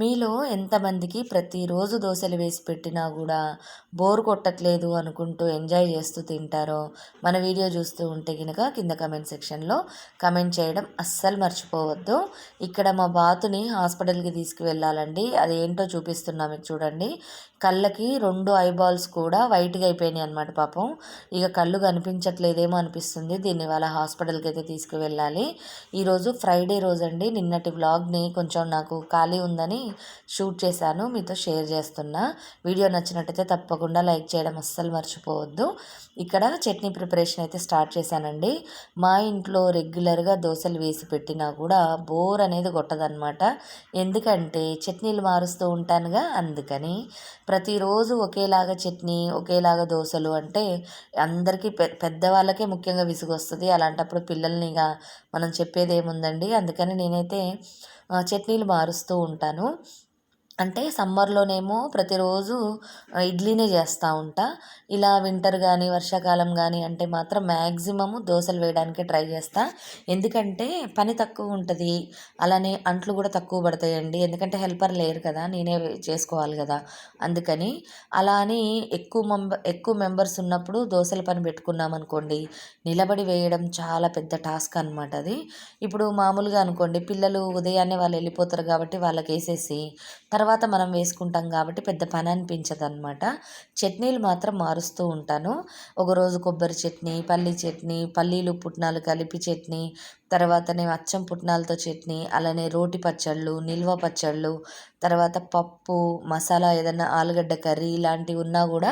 మీలో ఎంతమందికి ప్రతిరోజు దోశలు వేసి పెట్టినా కూడా బోర్ కొట్టట్లేదు అనుకుంటూ ఎంజాయ్ చేస్తూ తింటారో మన వీడియో చూస్తూ ఉంటే కనుక కింద కమెంట్ సెక్షన్లో కమెంట్ చేయడం అస్సలు మర్చిపోవద్దు. ఇక్కడ మా బాతుని హాస్పిటల్కి తీసుకువెళ్ళాలండి. అది ఏంటో చూపిస్తున్నా మీకు చూడండి. కళ్ళకి రెండు ఐబాల్స్ కూడా వైట్గా అయిపోయినాయి అనమాట పాపం. ఇక కళ్ళు కనిపించట్లేదేమో అనిపిస్తుంది. దీన్ని వాళ్ళ హాస్పిటల్కి అయితే తీసుకువెళ్ళాలి. ఈరోజు ఫ్రైడే రోజు అండి నిన్నటి వ్లాగ్ని కొంచెం నాకు ఖాళీ ఉందని షూట్ చేశాను మీతో షేర్ చేస్తున్నా. వీడియో నచ్చినట్టయితే తప్పకుండా లైక్ చేయడం అస్సలు మర్చిపోవద్దు. ఇక్కడ చట్నీ ప్రిపరేషన్ అయితే స్టార్ట్ చేశానండి. మా ఇంట్లో రెగ్యులర్గా దోశలు వేసి పెట్టినా కూడా బోర్ అనేది కొట్టదనమాట ఎందుకంటే చట్నీలు మారుస్తూ ఉంటానుగా అందుకని ప్రతిరోజు ఒకేలాగా చట్నీ ఒకేలాగా దోశలు అంటే అందరికీ పె పెద్దవాళ్ళకే ముఖ్యంగా విసుగొస్తుంది. అలాంటప్పుడు పిల్లల్ని ఇక మనం చెప్పేది ఏముందండి అందుకని నేనైతే చట్నీలు మారుస్తూ ఉంటాను. అంటే సమ్మర్లోనేమో ప్రతిరోజు ఇడ్లీనే చేస్తూ ఉంటా. ఇలా వింటర్ కానీ వర్షాకాలం కానీ అంటే మాత్రం మ్యాక్సిమము దోశలు వేయడానికే ట్రై చేస్తా. ఎందుకంటే పని తక్కువ ఉంటుంది. అలానే అంట్లు కూడా తక్కువ పడతాయండి. ఎందుకంటే హెల్పర్ లేరు కదా నేనే చేసుకోవాలి కదా. అందుకని అలా అని ఎక్కువ మెంబర్ ఎక్కువ మెంబర్స్ ఉన్నప్పుడు దోశల పని పెట్టుకున్నాం అనుకోండి నిలబడి వేయడం చాలా పెద్ద టాస్క్ అనమాట అది. ఇప్పుడు మామూలుగా అనుకోండి పిల్లలు ఉదయాన్నే వాళ్ళు వెళ్ళిపోతారు కాబట్టి వాళ్ళకి వేసేసి తర్వాత తర్వాత మనం వేసుకుంటాం కాబట్టి పెద్ద పని అనిపించదు అనమాట చట్నీలు మాత్రం మారుస్తూ ఉంటాను. ఒకరోజు కొబ్బరి చట్నీ పల్లి చట్నీ పల్లీలు పుట్నాలు కలిపి చట్నీ తర్వాతనే అచ్చం పుట్నాలతో చట్నీ అలానే రోటి పచ్చళ్ళు నిల్వ పచ్చళ్ళు తర్వాత పప్పు మసాలా ఏదన్నా ఆలుగడ్డ కర్రీ ఇలాంటివి ఉన్నా కూడా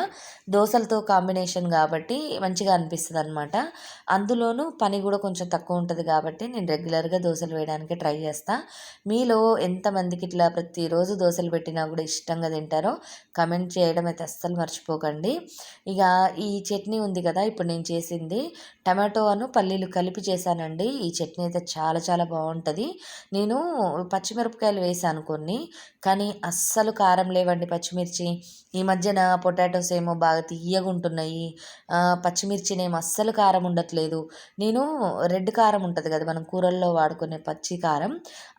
దోశలతో కాంబినేషన్ కాబట్టి మంచిగా అనిపిస్తుంది అనమాట అందులోనూ పని కూడా కొంచెం తక్కువ ఉంటుంది కాబట్టి నేను రెగ్యులర్గా దోశలు వేయడానికి ట్రై చేస్తాను మీలో ఎంతమందికి ఇట్లా ప్రతిరోజు దోశలు పెట్టినా కూడా ఇష్టంగా తింటారో కమెంట్ చేయడం అయితే అస్సలు మర్చిపోకండి. ఇక ఈ చట్నీ ఉంది కదా ఇప్పుడు నేను చేసింది టమాటో అను పల్లీలు కలిపి చేశానండి ఈ చట్నీ. చట్నీ అయితే చాలా చాలా బాగుంటుంది నేను పచ్చిమిరపకాయలు వేసాను కొన్ని కానీ అస్సలు కారం లేవండి పచ్చిమిర్చి. ఈ మధ్యన పొటాటోస్ ఏమో బాగా తీయగా ఉంటున్నాయి పచ్చిమిర్చినేమో అస్సలు కారం ఉండట్లేదు. నేను రెడ్ కారం ఉంటుంది కదా మనం కూరల్లో వాడుకునే పచ్చి కారం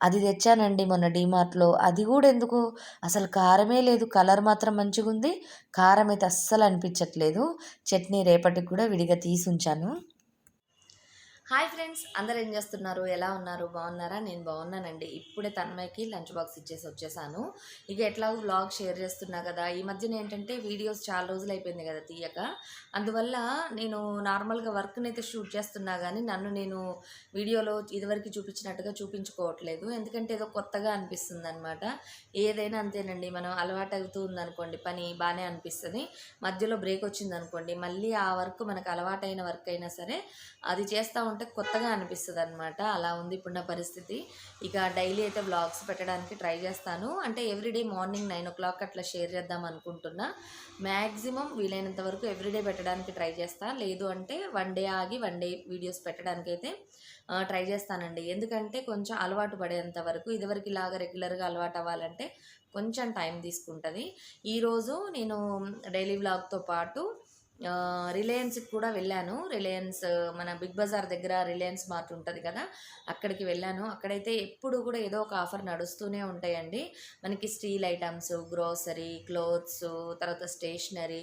అది తెచ్చానండి మొన్న డీమార్ట్లో. అది కూడా ఎందుకు? అసలు కారమే లేదు కలర్ మాత్రం మంచిగా ఉంది కారం అయితే అస్సలు అనిపించట్లేదు. చట్నీ రేపటికి కూడా విడిగా తీసి ఉంచాను. హాయ్ ఫ్రెండ్స్ అందరు ఏం చేస్తున్నారు? ఎలా ఉన్నారు? బాగున్నారా? నేను బాగున్నానండి. ఇప్పుడే తన్మయ్యకి లంచ్ బాక్స్ ఇచ్చేసి వచ్చేసాను. ఇక ఎట్లా వ్లాగ్ షేర్ చేస్తున్నా కదా ఈ మధ్యన ఏంటంటే వీడియోస్ చాలా రోజులు అయిపోయింది కదా తీయక. అందువల్ల నేను నార్మల్గా వర్క్ని అయితే షూట్ చేస్తున్నా కానీ నన్ను నేను వీడియోలో ఇదివరకు చూపించినట్టుగా చూపించుకోవట్లేదు. ఎందుకంటే ఏదో కొత్తగా అనిపిస్తుంది అనమాట ఏదైనా అంతేనండి మనం అలవాటు అవుతూ ఉందనుకోండి పని బాగానే అనిపిస్తుంది. మధ్యలో బ్రేక్ వచ్చింది అనుకోండి మళ్ళీ ఆ వర్క్ మనకు అలవాటైన వర్క్ అయినా సరే అది చేస్తూ ఉంటే కొత్తగా అనిపిస్తుంది అనమాట అలా ఉంది ఇప్పుడు నా పరిస్థితి. ఇక డైలీ అయితే వ్లాగ్స్ పెట్టడానికి ట్రై చేస్తాను. అంటే everyday morning nine o'clock అట్లా షేర్ చేద్దాం అనుకుంటున్నా. మ్యాక్సిమం వీలైనంత వరకు ఎవ్రీడే పెట్టడానికి ట్రై చేస్తాను లేదు అంటే వన్ డే ఆగి వన్ డే వీడియోస్ పెట్టడానికి అయితే ట్రై చేస్తానండి. ఎందుకంటే కొంచెం అలవాటు పడేంత వరకు ఇదివరకు ఇలాగా రెగ్యులర్గా అలవాటు అవ్వాలంటే కొంచెం టైం తీసుకుంటుంది. ఈరోజు నేను డైలీ వ్లాగ్తో పాటు రిలయన్స్కి కూడా వెళ్ళాను. రిలయన్స్ మన బిగ్ బజార్ దగ్గర రిలయన్స్ మార్ట్ ఉంటుంది కదా అక్కడికి వెళ్ళాను. అక్కడైతే ఎప్పుడు కూడా ఏదో ఒక ఆఫర్ నడుస్తూనే ఉంటాయండి. మనకి స్టీల్ ఐటమ్స్ గ్రోసరీ క్లోత్స్ తర్వాత స్టేషనరీ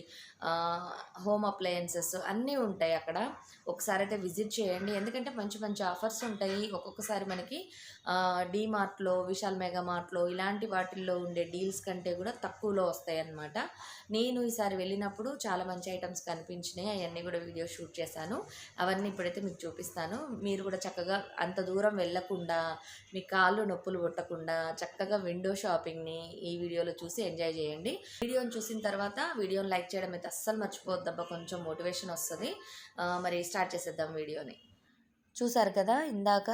హోమ్ అప్లయన్సెస్ అన్నీ ఉంటాయి అక్కడ. ఒకసారి అయితే విజిట్ చేయండి. ఎందుకంటే మంచి మంచి ఆఫర్స్ ఉంటాయి. ఒక్కొక్కసారి మనకి డీమార్ట్లో విశాల్ మెగా మార్ట్లో ఇలాంటి వాటిల్లో ఉండే డీల్స్ కంటే కూడా తక్కువలో వస్తాయి అన్నమాట నేను ఈసారి వెళ్ళినప్పుడు చాలా మంచి ఐటమ్స్ కనిపించినాయి. అవన్నీ కూడా వీడియో షూట్ చేశాను. అవన్నీ ఇప్పుడైతే మీకు చూపిస్తాను. మీరు కూడా చక్కగా అంత దూరం వెళ్ళకుండా మీ కాళ్ళు నొప్పులు పుట్టకుండా చక్కగా విండో షాపింగ్ని ఈ వీడియోలో చూసి ఎంజాయ్ చేయండి. వీడియోని చూసిన తర్వాత వీడియోని లైక్ చేయడం అయితే అస్సలు మర్చిపోద్దబ్బా కొంచెం మోటివేషన్ వస్తుంది. మరి స్టార్ట్ చేసేద్దాం వీడియోని. చూసారు కదా ఇందాక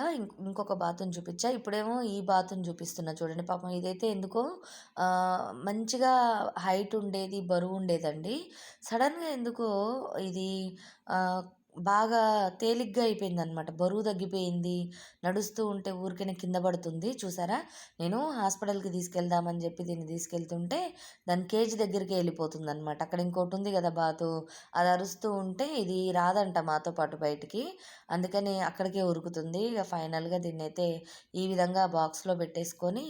ఇంకొక బాతుని చూపించా. ఇప్పుడేమో ఈ బాతుని చూపిస్తున్నా చూడండి. పాపం ఇదైతే ఎందుకో మంచిగా హైట్ ఉండేది బరువు ఉండేదండి. సడన్గా ఎందుకో ఇది బాగా తేలిగ్గా అయిపోయిందనమాట బరువు తగ్గిపోయింది. నడుస్తూ ఉంటే ఊరికనే కింద పడుతుంది. చూసారా? నేను హాస్పిటల్కి తీసుకెళ్దామని చెప్పి దీన్ని తీసుకెళ్తుంటే దాని కేజీ దగ్గరికి వెళ్ళిపోతుంది అనమాట అక్కడ ఇంకోటి ఉంది కదా బాతు. అది అరుస్తూ ఉంటే ఇది రాదంట మాతో పాటు బయటికి. అందుకని అక్కడికే ఉరుకుతుంది. ఇక ఫైనల్గా దీన్ని అయితే ఈ విధంగా బాక్స్లో పెట్టేసుకొని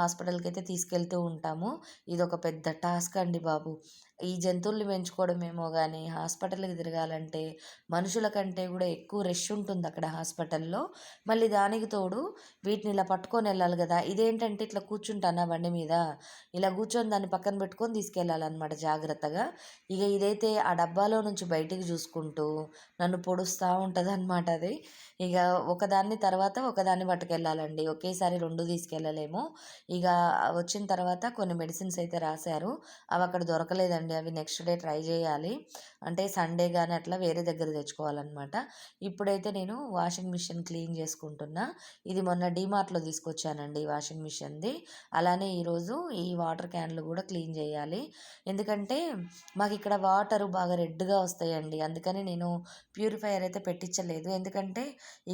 హాస్పిటల్కి అయితే తీసుకెళ్తూ ఉంటాము. ఇది ఒక పెద్ద టాస్క్ అండి బాబు. ఈ జంతువుల్ని పెంచుకోవడమేమో కానీ హాస్పిటల్కి తిరగాలంటే మనుషుల కంటే కూడా ఎక్కువ రష్ ఉంటుంది అక్కడ హాస్పిటల్లో. మళ్ళీ దానికి తోడు వీటిని ఇలా పట్టుకొని వెళ్ళాలి కదా. ఇదేంటంటే ఇట్లా కూర్చుంటానా బండి మీద? ఇలా కూర్చొని దాన్ని పక్కన పెట్టుకొని తీసుకెళ్ళాలన్నమాట జాగ్రత్తగా. ఇక ఇదైతే ఆ డబ్బాలో నుంచి బయటికి చూసుకుంటూ నన్ను పొడుస్తూ ఉంటుంది అనమాట అది. ఇక ఒకదాన్ని తర్వాత ఒకదాన్ని పట్టుకెళ్ళాలండి. ఒకేసారి రెండు తీసుకెళ్ళలేము. ఇక వచ్చిన తర్వాత కొన్ని మెడిసిన్స్ అయితే రాశారు. అవి అక్కడ దొరకలేదండి. అవి నెక్స్ట్ డే ట్రై చేయాలి. అంటే సండే కానీ అట్లా వేరే దగ్గర తెచ్చుకోవాలన్నమాట. ఇప్పుడైతే నేను వాషింగ్ మిషన్ క్లీన్ చేసుకుంటున్నా. ఇది మొన్న డీమార్ట్లో తీసుకొచ్చానండి వాషింగ్ మిషన్ది. అలానే ఈరోజు ఈ వాటర్ క్యాన్లు కూడా క్లీన్ చేయాలి. ఎందుకంటే మాకు ఇక్కడ వాటర్ బాగా రెడ్గా వస్తాయండి. అందుకని నేను ప్యూరిఫైయర్ అయితే పెట్టించలేదు. ఎందుకంటే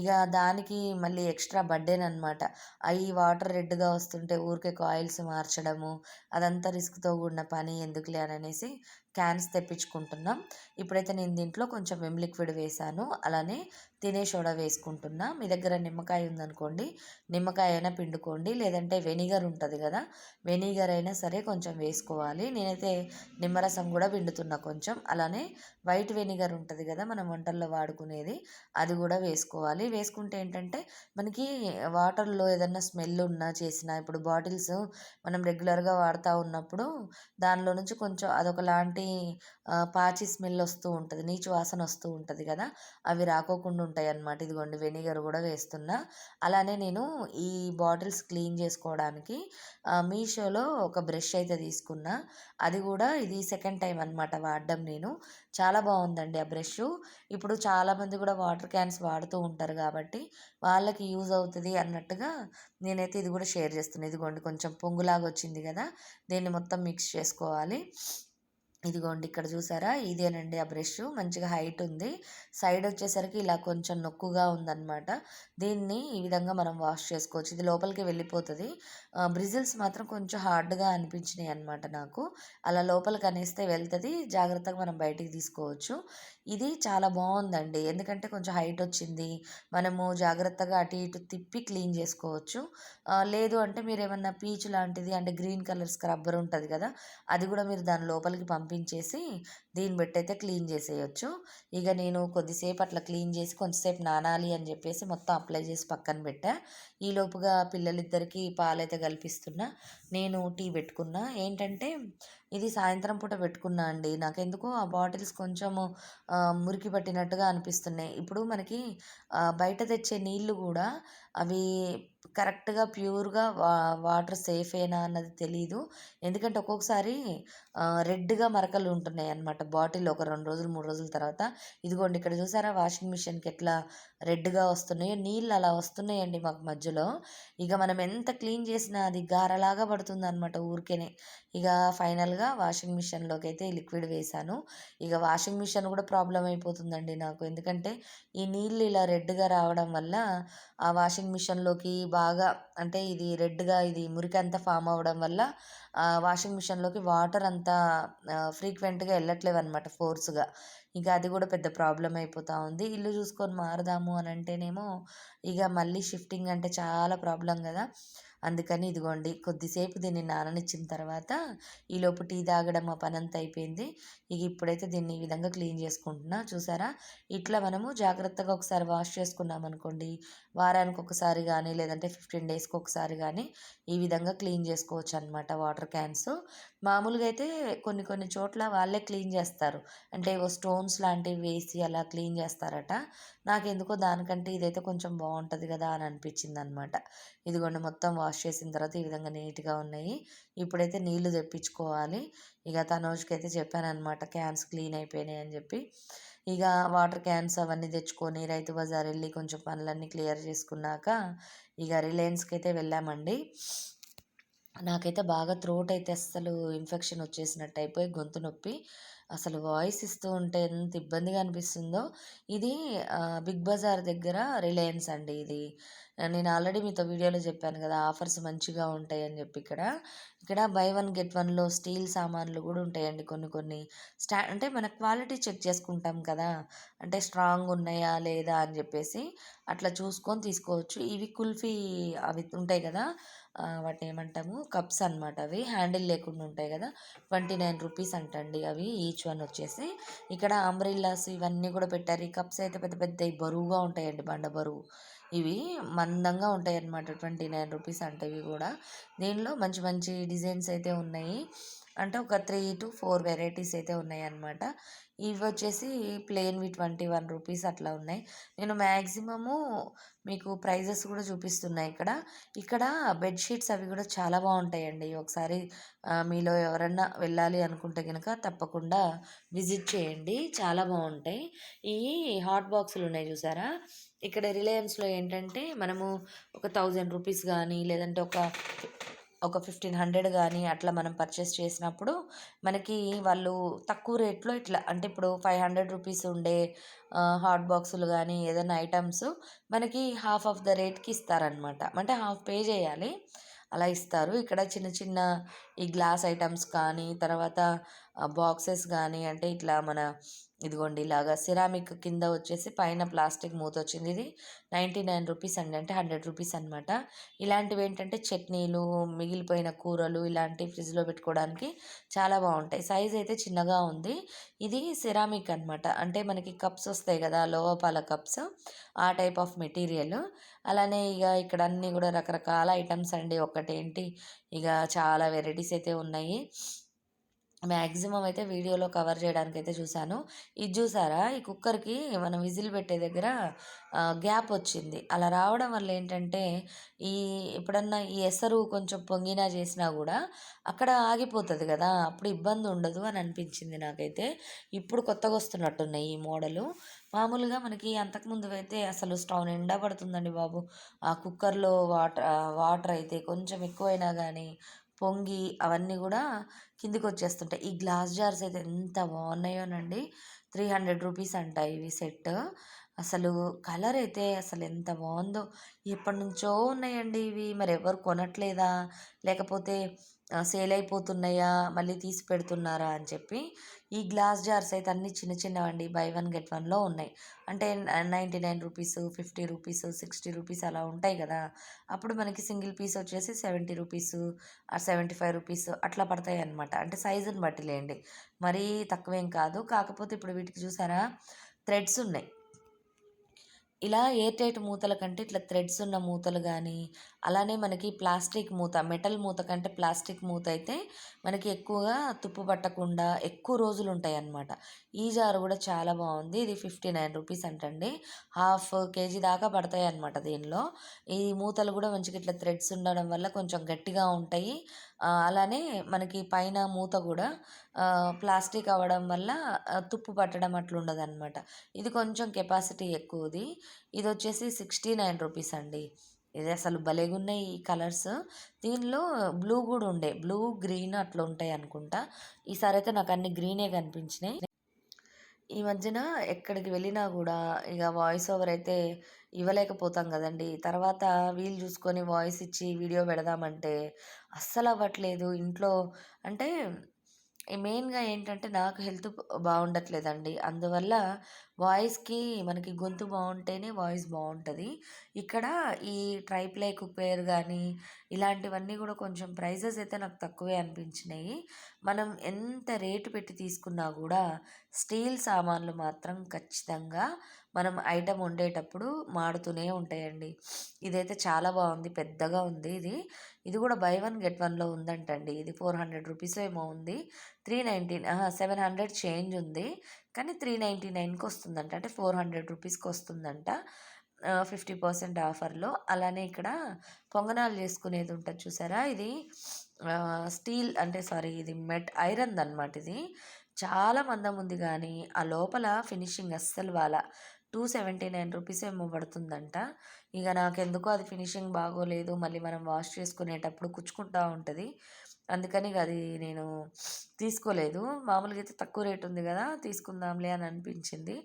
ఇక దానికి మళ్ళీ ఎక్స్ట్రా బర్డెన్ అనమాట అవి వాటర్ రెడ్గా వస్తుంటే ఊరికే కాయిల్స్ మార్చడము అదంతా రిస్క్తో కూడిన పని ఎందుకులే అని అనేసి క్యాన్స్ తెప్పించుకుంటున్నాం. ఇప్పుడైతే నేను దీంట్లో కొంచెం విమ్ లిక్విడ్ వేసాను. అలానే తినే సోడా వేసుకుంటున్నా. మీ దగ్గర నిమ్మకాయ ఉందనుకోండి నిమ్మకాయ అయినా పిండుకోండి. లేదంటే వెనిగర్ ఉంటుంది కదా వెనిగర్ అయినా సరే కొంచెం వేసుకోవాలి. నేనైతే నిమ్మరసం కూడా పిండుతున్నా కొంచెం. అలానే వైట్ వెనిగర్ ఉంటుంది కదా మనం వంటల్లో వాడుకునేది అది కూడా వేసుకోవాలి. వేసుకుంటే ఏంటంటే మనకి వాటర్లో ఏదన్నా స్మెల్ ఉన్నా చేసినా ఇప్పుడు బాటిల్స్ మనం రెగ్యులర్గా వాడుతూ ఉన్నప్పుడు దానిలో నుంచి కొంచెం అదొకలాంటి పాచి స్మెల్ వస్తూ ఉంటుంది. నీచు వాసన వస్తూ ఉంటుంది కదా! అవి రాకోకుండా ఉంటాయి అన్నమాట ఇదిగోండి వెనిగర్ కూడా వేస్తున్నా. అలానే నేను ఈ బాటిల్స్ క్లీన్ చేసుకోవడానికి మీషోలో ఒక బ్రష్ అయితే తీసుకున్నా. అది కూడా ఇది సెకండ్ టైం అనమాట వాడడం నేను. చాలా బాగుందండి ఆ బ్రష్. ఇప్పుడు చాలామంది కూడా వాటర్ క్యాన్స్ వాడుతూ ఉంటారు కాబట్టి వాళ్ళకి యూజ్ అవుతుంది అన్నట్టుగా నేనైతే ఇది కూడా షేర్ చేస్తున్నాను ఇదిగోండి కొంచెం పొంగులాగా వచ్చింది కదా! దీన్ని మొత్తం మిక్స్ చేసుకోవాలి. ఇదిగోండి ఇక్కడ చూసారా? ఇదేనండి ఆ బ్రష్. మంచిగా హైట్ ఉంది. సైడ్ వచ్చేసరికి ఇలా కొంచెం నొక్కుగా ఉందన్నమాట. దీన్ని ఈ విధంగా మనం వాష్ చేసుకోవచ్చు. ఇది లోపలికి వెళ్ళిపోతుంది. బ్రిజిల్స్ మాత్రం కొంచెం హార్డ్గా అనిపించినాయి అనమాట నాకు. అలా లోపలికి అనేస్తే వెళ్తుంది. జాగ్రత్తగా మనం బయటికి తీసుకోవచ్చు. ఇది చాలా బాగుందండి. ఎందుకంటే కొంచెం హైట్ వచ్చింది. మనము జాగ్రత్తగా అటు ఇటు తిప్పి క్లీన్ చేసుకోవచ్చు. లేదు అంటే మీరు ఏమన్నా పీచ్ లాంటిది అంటే గ్రీన్ కలర్ స్క్రబ్బర్ ఉంటుంది కదా అది కూడా మీరు దాని లోపలికి పంపి పంపించేసి దీన్ని బట్టి అయితే క్లీన్ చేసేయచ్చు. ఇక నేను కొద్దిసేపు అట్లా క్లీన్ చేసి కొంతసేపు నానాలి అని చెప్పేసి మొత్తం అప్లై చేసి పక్కన పెట్టా. ఈలోపుగా పిల్లలిద్దరికీ పాలైతే కల్పిస్తున్నా. నేను టీ పెట్టుకున్నా. ఏంటంటే ఇది సాయంత్రం పూట పెట్టుకున్నా అండి. నాకెందుకో ఆ బాటిల్స్ కొంచెము మురికి పట్టినట్టుగా అనిపిస్తున్నాయి. ఇప్పుడు మనకి బయట తెచ్చే నీళ్ళు కూడా అవి కరెక్ట్గా ప్యూర్గా వా వాటర్ సేఫేనా అన్నది తెలియదు ఎందుకంటే ఒక్కొక్కసారి రెడ్గా మరకలు ఉంటున్నాయి అన్నమాట. బాటిల్ ఒక రెండు రోజులు మూడు రోజుల తర్వాత. ఇదిగోండి ఇక్కడ చూసారా? వాషింగ్ మిషన్కి ఎట్లా రెడ్గా వస్తున్నాయో నీళ్ళు అలా వస్తున్నాయండి మాకు మధ్యలో. ఇక మనం ఎంత క్లీన్ చేసినా అది గారలాగా పడుతుంది అనమాట ఊరికేనే. ఇక ఫైనల్గా వాషింగ్ మిషన్లోకి అయితే లిక్విడ్ వేశాను. ఇక వాషింగ్ మిషన్ కూడా ప్రాబ్లం అయిపోతుందండి నాకు. ఎందుకంటే ఈ నీళ్ళు ఇలా రెడ్గా రావడం వల్ల ఆ వాషింగ్ మిషన్లోకి బాగా అంటే ఇది రెడ్గా ఇది మురికి అంతా ఫామ్ అవ్వడం వల్ల వాషింగ్ మిషన్లోకి వాటర్ అంతా ఫ్రీక్వెంట్గా వెళ్ళట్లేవు అనమాట ఫోర్స్గా. ఇంకా అది కూడా పెద్ద ప్రాబ్లం అయిపోతూ ఉంది. ఇల్లు చూసుకొని మారదాము అని అంటేనేమో ఇక మళ్ళీ షిఫ్టింగ్ అంటే చాలా ప్రాబ్లం కదా. అందుకని ఇదిగోండి కొద్దిసేపు దీన్ని నాననిచ్చిన తర్వాత ఈలోపు టీ తాగడం మా పని అంతా అయిపోయింది. ఇక ఇప్పుడైతే దీన్ని ఈ విధంగా క్లీన్ చేసుకుంటున్నా. చూసారా? ఇట్లా మనము జాగ్రత్తగా ఒకసారి వాష్ చేసుకున్నాం అనుకోండి వారానికి ఒకసారి కానీ లేదంటే ఫిఫ్టీన్ డేస్కి ఒకసారి కానీ ఈ విధంగా క్లీన్ చేసుకోవచ్చు అనమాట వాటర్ క్యాన్స్. మామూలుగా అయితే కొన్ని కొన్ని చోట్ల వాళ్ళే క్లీన్ చేస్తారు. అంటే ఏవో స్టోన్స్ లాంటివి వేసి అలా క్లీన్ చేస్తారట. నాకు ఎందుకో దానికంటే ఇదైతే కొంచెం బాగుంటుంది కదా అని అనిపించింది అనమాట ఇదిగోండి మొత్తం వాష్ చేసిన తర్వాత ఈ విధంగా నీట్గా ఉన్నాయి. ఇప్పుడైతే నీళ్ళు తెప్పించుకోవాలి. ఇక తనోజ్కి అయితే చెప్పాను అనమాట క్యాన్స్ క్లీన్ అయిపోయినాయి అని చెప్పి. ఇక వాటర్ క్యాన్స్ అవన్నీ తెచ్చుకొని రైతు బజార్ వెళ్ళి కొంచెం పనులన్నీ క్లియర్ చేసుకున్నాక ఇక రిలయన్స్కి అయితే వెళ్ళామండి. నాకైతే బాగా త్రోట్ అయితే అస్సలు ఇన్ఫెక్షన్ వచ్చేసినట్టు అయిపోయి గొంతు నొప్పి. అసలు వాయిస్ ఇస్తూ ఉంటే ఎంత ఇబ్బందిగా అనిపిస్తుందో. ఇది బిగ్ బజార్ దగ్గర రిలయన్స్ అండి ఇది. నేను ఆల్రెడీ మీతో వీడియోలో చెప్పాను కదా ఆఫర్స్ మంచిగా ఉంటాయి అని చెప్పి ఇక్కడ. ఇక్కడ బై వన్ గెట్ వన్లో స్టీల్ సామాన్లు కూడా ఉంటాయండి కొన్ని కొన్ని. స్టా అంటే మన క్వాలిటీ చెక్ చేసుకుంటాం కదా అంటే స్ట్రాంగ్ ఉన్నాయా లేదా అని చెప్పేసి అట్లా చూసుకొని తీసుకోవచ్చు. ఇవి కుల్ఫీ అవి ఉంటాయి కదా వాటిని ఏమంటాము? కప్స్ అన్నమాట అవి. హ్యాండిల్ లేకుండా ఉంటాయి కదా. ట్వంటీ నైన్ రూపీస్ అంటండి అవి ఈచ్ వన్ వచ్చేసి. ఇక్కడ అంబ్రిల్లాస్ ఇవన్నీ కూడా పెట్టారు. ఈ కప్స్ అయితే పెద్ద పెద్ద బరువుగా ఉంటాయండి బండ బరువు. ఇవి మందంగా ఉంటాయి అన్నమాట ట్వంటీ నైన్ రూపీస్ అంటే ఇవి కూడా. దీనిలో మంచి మంచి డిజైన్స్ అయితే ఉన్నాయి. అంటే ఒక త్రీ టు ఫోర్ వెరైటీస్ అయితే ఉన్నాయి అన్నమాట ఇవి వచ్చేసి ప్లెయిన్వి ట్వంటీ వన్ రూపీస్ అట్లా ఉన్నాయి. నేను మ్యాక్సిమము మీకు ప్రైజెస్ కూడా చూపిస్తున్నాయి ఇక్కడ. ఇక్కడ బెడ్షీట్స్ అవి కూడా చాలా బాగుంటాయండి. ఒకసారి మీలో ఎవరన్నా వెళ్ళాలి అనుకుంటే కనుక తప్పకుండా విజిట్ చేయండి. చాలా బాగుంటాయి. ఈ హాట్ బాక్సులు ఉన్నాయి చూసారా? ఇక్కడ రిలయన్స్లో ఏంటంటే మనము ఒక థౌజండ్ రూపీస్ కానీ లేదంటే ఒక ఒక ఫిఫ్టీన్ హండ్రెడ్ కానీ అట్లా మనం పర్చేస్ చేసినప్పుడు మనకి వాళ్ళు తక్కువ రేట్లో ఇట్లా అంటే ఇప్పుడు ఫైవ్ హండ్రెడ్ రూపీస్ ఉండే హాట్ బాక్సులు కానీ ఏదైనా ఐటమ్స్ మనకి హాఫ్ ఆఫ్ ద రేట్కి ఇస్తారనమాట అంటే హాఫ్ పే చేయాలి. అలా ఇస్తారు. ఇక్కడ చిన్న చిన్న ఈ గ్లాస్ ఐటమ్స్ కానీ తర్వాత బాక్సెస్ కానీ అంటే ఇట్లా మన ఇదిగోండి ఇలాగా సిరామిక్ కింద వచ్చేసి పైన ప్లాస్టిక్ మూత వచ్చింది ఇది. నైంటీ నైన్ రూపీస్ అండి అంటే హండ్రెడ్ రూపీస్ అనమాట ఇలాంటివి ఏంటంటే చట్నీలు మిగిలిపోయిన కూరలు ఇలాంటివి ఫ్రిడ్జ్లో పెట్టుకోవడానికి చాలా బాగుంటాయి. సైజ్ అయితే చిన్నగా ఉంది. ఇది సిరామిక్ అనమాట అంటే మనకి కప్స్ వస్తాయి కదా లోవపాల కప్స్ ఆ టైప్ ఆఫ్ మెటీరియల్. అలానే ఇక ఇక్కడ అన్నీ కూడా రకరకాల ఐటమ్స్ అండి. ఒకటేంటి? ఇక చాలా వెరైటీస్ అయితే ఉన్నాయి. మ్యాక్సిమం అయితే వీడియోలో కవర్ చేయడానికి అయితే చూశాను. ఇది చూసారా? ఈ కుక్కర్కి మనం విజిల్ పెట్టే దగ్గర గ్యాప్ వచ్చింది. అలా రావడం వల్ల ఏంటంటే ఈ ఎప్పుడన్నా ఈ ఎసరు కొంచెం పొంగినా చేసినా కూడా అక్కడ ఆగిపోతుంది కదా! అప్పుడు ఇబ్బంది ఉండదు అని అనిపించింది నాకైతే. ఇప్పుడు కొత్తగా వస్తున్నట్టున్నాయి ఈ మోడలు. మామూలుగా మనకి అంతకుముందు అయితే అసలు స్టవ్ నిండా పడుతుందండి బాబు. ఆ కుక్కర్లో వాటర్ వాటర్ అయితే కొంచెం ఎక్కువైనా కానీ పొంగి అవన్నీ కూడా కిందికి వచ్చేస్తుంటాయి ఈ గ్లాస్ జార్స్ అయితే ఎంత బాగున్నాయోనండి. త్రీ హండ్రెడ్ రూపీస్ అంట ఇవి సెట్. అసలు కలర్ అయితే అసలు ఎంత బాగుందో. ఎప్పటి నుంచో ఉన్నాయండి ఇవి. మరి ఎవరు కొనట్లేదా? లేకపోతే సేల్ అయిపోతున్నాయా మళ్ళీ తీసి పెడుతున్నారా అని చెప్పి ఈ గ్లాస్ జార్స్ అయితే అన్ని చిన్న చిన్నవండి. బై వన్ గెట్ వన్లో ఉన్నాయి. అంటే ninety nine rupees fifty rupees sixty rupees అలా ఉంటాయి కదా. అప్పుడు మనకి సింగిల్ పీస్ వచ్చేసి సెవెంటీ రూపీస్ ఆ సెవెంటీ ఫైవ్ రూపీస్ అట్లా పడతాయి అనమాట అంటే సైజుని బట్టి లేండి. మరీ తక్కువేం కాదు. కాకపోతే ఇప్పుడు వీటికి చూసారా? థ్రెడ్స్ ఉన్నాయి. ఇలా ఎయిర్ టైట్ మూతల కంటే ఇట్లా థ్రెడ్స్ ఉన్న మూతలు కానీ అలానే మనకి ప్లాస్టిక్ మూత మెటల్ మూత కంటే ప్లాస్టిక్ మూత అయితే మనకి ఎక్కువగా తుప్పు పట్టకుండా ఎక్కువ రోజులు ఉంటాయి అన్నమాట ఈ జారు కూడా చాలా బాగుంది. ఇది ఫిఫ్టీ నైన్ రూపీస్ అంటండి. హాఫ్ కేజీ దాకా పడతాయి అన్నమాట దీనిలో. ఈ మూతలు కూడా మంచిగా ఇట్లా థ్రెడ్స్ ఉండడం వల్ల కొంచెం గట్టిగా ఉంటాయి. అలానే మనకి పైన మూత కూడా ప్లాస్టిక్ అవ్వడం వల్ల తుప్పు పట్టడం అట్లా అనమాట ఇది కొంచెం కెపాసిటీ ఎక్కువది. ఇది వచ్చేసి సిక్స్టీ నైన్ రూపీస్ అండి. ఇది అసలు భలేగున్నాయి ఈ కలర్స్. దీనిలో బ్లూ కూడా ఉండే. బ్లూ గ్రీన్ అట్లా ఉంటాయి అనుకుంటా. ఈసారి అయితే నాకు అన్ని గ్రీనే కనిపించినాయి. ఈ మధ్యన ఎక్కడికి వెళ్ళినా కూడా ఇక వాయిస్ ఓవర్ అయితే ఇవ్వలేకపోతాం కదండి. తర్వాత వీలు చూసుకొని వాయిస్ ఇచ్చి వీడియో పెడదామంటే అస్సలు అవ్వట్లేదు. ఇంట్లో అంటే మెయిన్గా ఏంటంటే నాకు హెల్త్ బాగుండట్లేదండి. అందువల్ల వాయిస్కి మనకి గొంతు బాగుంటేనే వాయిస్ బాగుంటుంది. ఇక్కడ ఈ ట్రైప్లే కుక్వేర్ కానీ ఇలాంటివన్నీ కూడా కొంచెం ప్రైజెస్ అయితే నాకు తక్కువే అనిపించినాయి. మనం ఎంత రేటు పెట్టి తీసుకున్నా కూడా స్టీల్ సామాన్లు మాత్రం ఖచ్చితంగా మనం ఐటమ్ వండేటప్పుడు మాడుతూనే ఉంటాయండి. ఇదైతే చాలా బాగుంది పెద్దగా ఉంది ఇది. ఇది కూడా బై వన్ గెట్ వన్లో ఉందంటండి. ఇది ఫోర్ హండ్రెడ్ రూపీస్ ఏమో ఉంది. Three ninety seven hundred change ఉంది. కానీ త్రీ నైంటీ నైన్కి వస్తుందంట. అంటే ఫోర్ హండ్రెడ్ రూపీస్కి వస్తుందంట ఫిఫ్టీ పర్సెంట్ ఆఫర్లో. అలానే ఇక్కడ పొంగనాలు చేసుకునేది ఉంటుంది చూసారా? ఇది స్టీల్ అంటే సారీ ఇది మెట్ ఐరన్ అనమాట ఇది. చాలా మందం ఉంది కానీ ఆ లోపల ఫినిషింగ్ అస్సలు వాళ్ళ టూ సెవెంటీ నైన్ రూపీస్ ఏమో పడుతుందంట. ఇక నాకెందుకో అది ఫినిషింగ్ బాగోలేదు మళ్ళీ మనం వాష్ చేసుకునేటప్పుడు కుచ్చుకుంటూ ఉంటుంది. అందుకని ఇక అది నేను తీసుకోలేదు. మామూలుగా అయితే తక్కువ రేట్ ఉంది కదా తీసుకుందాంలే అని అనిపించింది.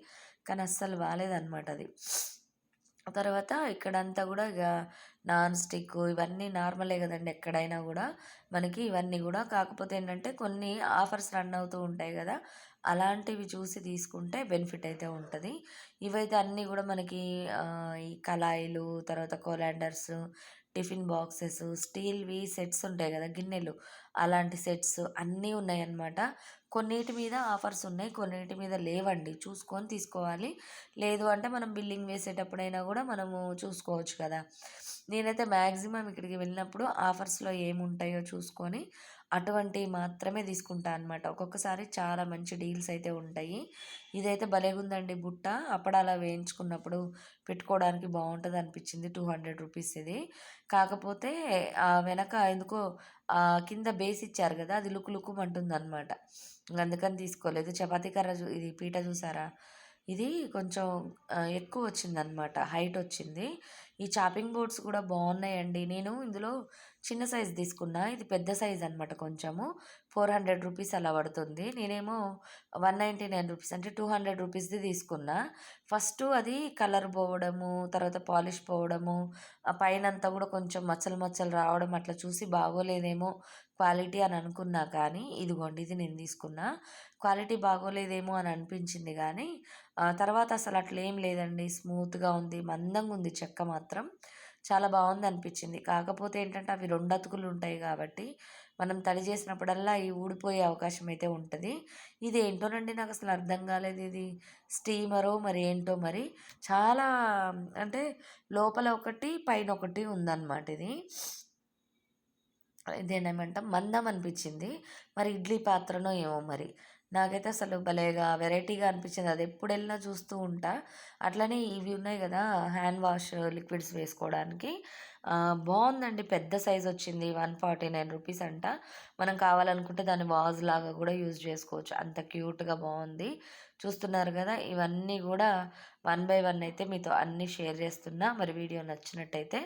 కానీ అస్సలు బాగాలేదన్నమాట అది. తర్వాత ఇక్కడంతా కూడా ఇక నాన్ స్టిక్ ఇవన్నీ నార్మలే కదండి ఎక్కడైనా కూడా. మనకి ఇవన్నీ కూడా కాకపోతే ఏంటంటే కొన్ని ఆఫర్స్ రన్ అవుతూ ఉంటాయి కదా. అలాంటివి చూసి తీసుకుంటే బెనిఫిట్ అయితే ఉంటుంది. ఇవైతే అన్నీ కూడా మనకి ఈ కళాయిలు తర్వాత కోలాండర్స్ టిఫిన్ బాక్సెస్ స్టీల్వి సెట్స్ ఉంటాయి కదా గిన్నెలు. అలాంటి సెట్స్ అన్నీ ఉన్నాయన్నమాట. కొన్నిటి మీద ఆఫర్స్ ఉన్నాయి కొన్నిటి మీద లేవండి. చూసుకొని తీసుకోవాలి. లేదు అంటే మనం బిల్లింగ్ వేసేటప్పుడైనా కూడా మనము చూసుకోవచ్చు కదా. నేనైతే మ్యాక్సిమం ఇక్కడికి వెళ్ళినప్పుడు ఆఫర్స్లో ఏముంటాయో చూసుకొని అటువంటివి మాత్రమే తీసుకుంటా అనమాట ఒక్కొక్కసారి చాలా మంచి డీల్స్ అయితే ఉంటాయి. ఇదైతే భలేగుందండి బుట్ట. అప్పడాలా వేయించుకున్నప్పుడు పెట్టుకోవడానికి బాగుంటుంది అనిపించింది. టూ హండ్రెడ్ రూపీస్ ఇది. కాకపోతే ఆ వెనక ఎందుకో కింద బేస్ ఇచ్చారు కదా అది లుక్ లుక్ అంటుంది అనమాట అందుకని తీసుకోలేదు. చపాతీ కర్ర ఇది పీట చూసారా? ఇది కొంచెం ఎక్కువ వచ్చిందనమాట హైట్ వచ్చింది. ఈ చాపింగ్ బోర్డ్స్ కూడా బాగున్నాయండి. నేను ఇందులో చిన్న సైజ్ తీసుకున్నా. ఇది పెద్ద సైజ్ అనమాట కొంచెము. ఫోర్ హండ్రెడ్ రూపీస్ అలా పడుతుంది. నేనేమో వన్ నైంటీ నైన్ రూపీస్ అంటే టూ హండ్రెడ్ రూపీస్ది తీసుకున్నా. ఫస్ట్ అది కలర్ పోవడము తర్వాత పాలిష్ పోవడము ఆ పైన అంతా కూడా కొంచెం మచ్చలు మచ్చలు రావడం అట్లా చూసి బాగోలేదేమో క్వాలిటీ అని అనుకున్నా కానీ ఇదిగోండి ఇది నేను తీసుకున్నా. క్వాలిటీ బాగోలేదేమో అని అనిపించింది కానీ తర్వాత అసలు అట్లా ఏం లేదండి. స్మూత్గా ఉంది మందంగా ఉంది చెక్క మాత్రం. చాలా బాగుంది అనిపించింది కాకపోతే ఏంటంటే అవి రెండు అతుకులు ఉంటాయి కాబట్టి మనం తడి చేసినప్పుడల్లా ఈ ఊడిపోయే అవకాశం అయితే ఉంటుంది. ఇది ఏంటోనండి నాకు అసలు అర్థం కాలేదు ఇది. స్టీమరో మరి ఏంటో మరి చాలా అంటే లోపల ఒకటి పైన ఒకటి ఉందన్నమాట ఇది. ఇదేనేమంటాం మందం అనిపించింది. మరి ఇడ్లీ పాత్రనో ఏమో మరి. నాకైతే అసలు భలేగా వెరైటీగా అనిపించింది. అది ఎప్పుడు వెళ్ళినా చూస్తూ ఉంటా. అట్లనే ఇవి ఉన్నాయి కదా హ్యాండ్ వాష్ లిక్విడ్స్ వేసుకోవడానికి. బాగుందండి పెద్ద సైజ్ వచ్చింది. వన్ ఫార్టీ నైన్ రూపీస్ అంట. మనం కావాలనుకుంటే దాన్ని వాజ్ లాగా కూడా యూజ్ చేసుకోవచ్చు. అంత క్యూట్గా బాగుంది చూస్తున్నారు కదా! ఇవన్నీ కూడా వన్ బై వన్ అయితే మీతో అన్నీ షేర్ చేస్తున్నా. మరి వీడియో నచ్చినట్టయితే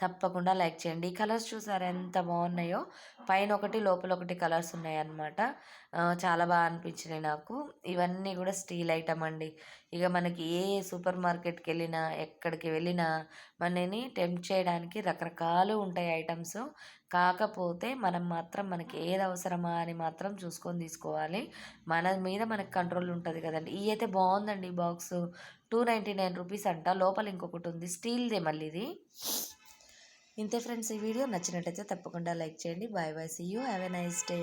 తప్పకుండా లైక్ చేయండి. ఈ కలర్స్ చూసారు ఎంత బాగున్నాయో! పైన ఒకటి లోపల ఒకటి కలర్స్ ఉన్నాయన్నమాట. చాలా బాగా అనిపించినాయి నాకు. ఇవన్నీ కూడా స్టీల్ ఐటమ్ అండి. ఇక మనకి ఏ సూపర్ మార్కెట్కి వెళ్ళినా ఎక్కడికి వెళ్ళినా మనని టెంప్ట్ చేయడానికి రకరకాలు ఉంటాయి ఐటమ్స్. కాకపోతే మనం మాత్రం మనకి ఏది అవసరమా అని మాత్రం చూసుకొని తీసుకోవాలి. మన మీద మనకి కంట్రోల్ ఉంటుంది కదండి. ఇవి అయితే బాగుందండి box. Two ninety nine rupees అంట. లోపల ఇంకొకటి ఉంది. స్టీల్దే మళ్ళీ ఇది. ఇంతే ఫ్రెండ్స్ ఈ వీడియో నచ్చినట్టయితే తప్పకుండా లైక్ చేయండి. Bye bye. See you have a nice day